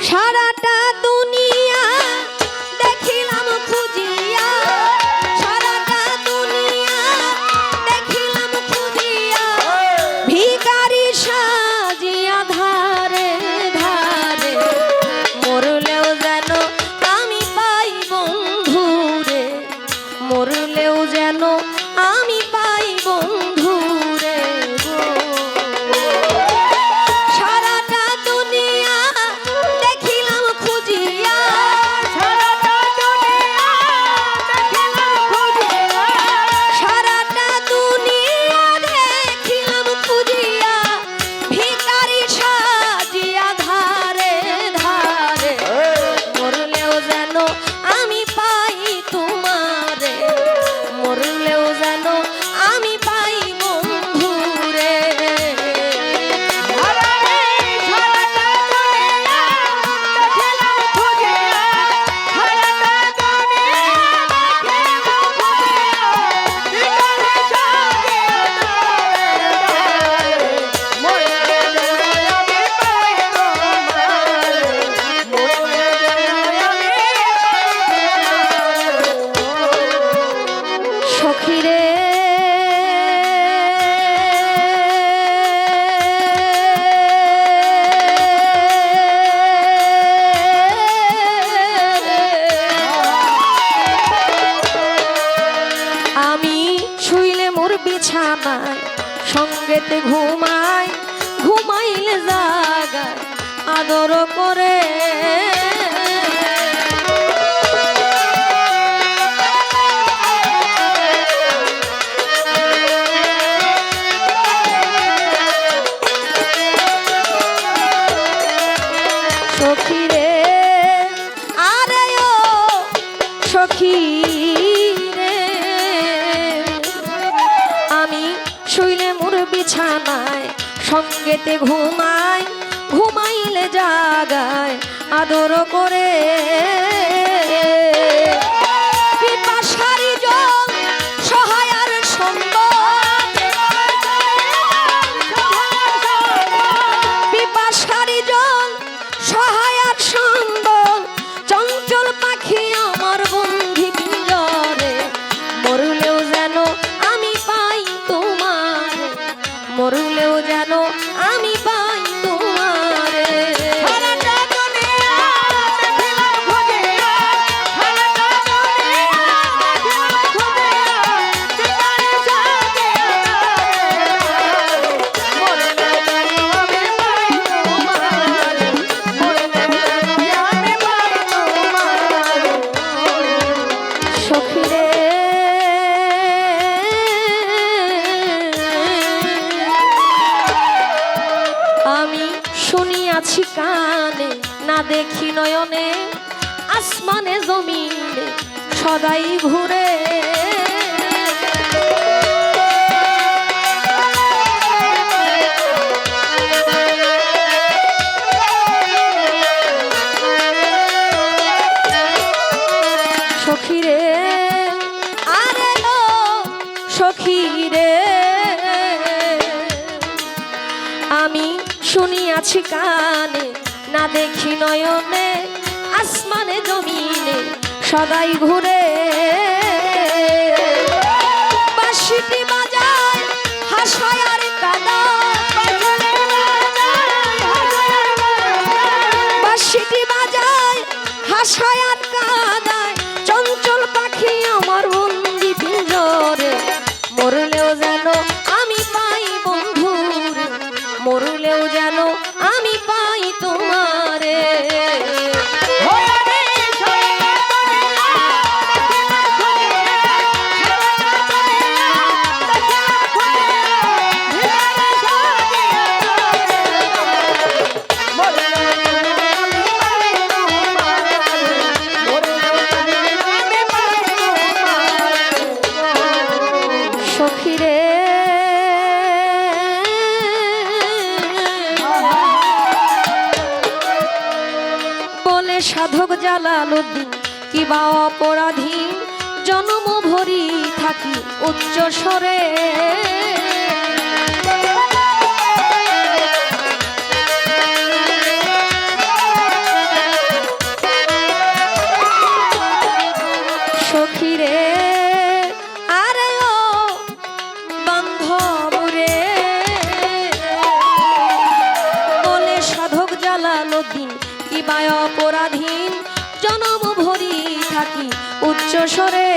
Shout out! মোর বিছানায় সঙ্গেতে ঘুমায় ঘুমাইলে জাগায় আদর করে। সঙ্গেতে ঘুমায় ঘুমাইলে জাগায় আদর করে। শুনিয়াছি কানে না দেখি নয়নে আসমানে জমিনে সদাই ঘুরে সখিরে আরে সখিরে। শুনিয়াছি কানে না দেখি নয়নে আসমানে জমিনে সদাই ঘুরে। বাঁশিটি বাজায় হাসায় কাদায়। সাধক জালালুদ্দিন কিবা অপরাধী? জনম ভরি থাকি উচ্চ স্বরে। বা অপরাধীন জনম ভরি থাকি উচ্চ স্বরে